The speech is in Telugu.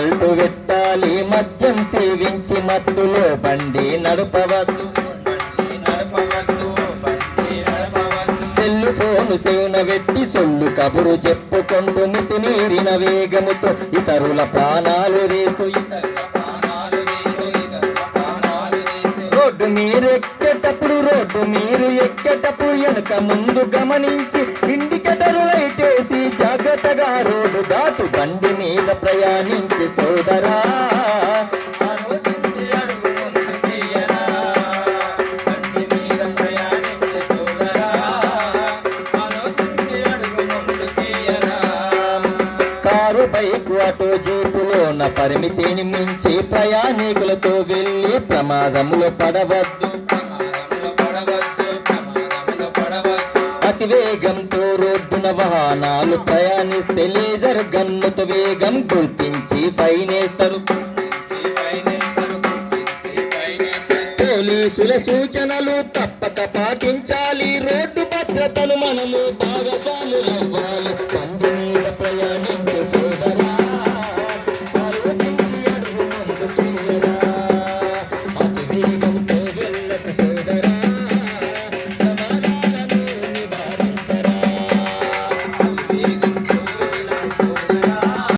కళ్ళు పెట్టాలి మద్యం సేవించి మత్తులో బండి నడపవద్దు. సెల్లు ఫోను సేవన పెట్టి సొల్లు కబురు చెప్పుకుంటూ మితి మీరిన వేగముతో ఇతరుల ప్రాణాలు రేతు. రోడ్డు మీరు ఎక్కేటప్పుడు రోడ్డు మీరు ఎక్కేటప్పుడు వెనక ముందు గమనించి ఇండికేటర్ లైటేసి జాగ్రత్తగా రోడ్డు దాటు బండి మీద ప్రయాణి. ఆలోచించి సోదరా. కారు బైక్ ఆటో జీపులోన పరిమితిని మించి ప్రయాణికులతో వెళ్ళి ప్రమాదంలో పడవద్దు. అతి వేగంతో రోడ్డున వాహనాలు ప్రయాణిస్తే లేజర్ గన్నుతో వేగం గుర్తించి పైనేస్తారు పోలీసుల సూచనలు తప్పక పాటించాలి. రోడ్డు భద్రతను మనము భాగస్వాములవ్వాలి.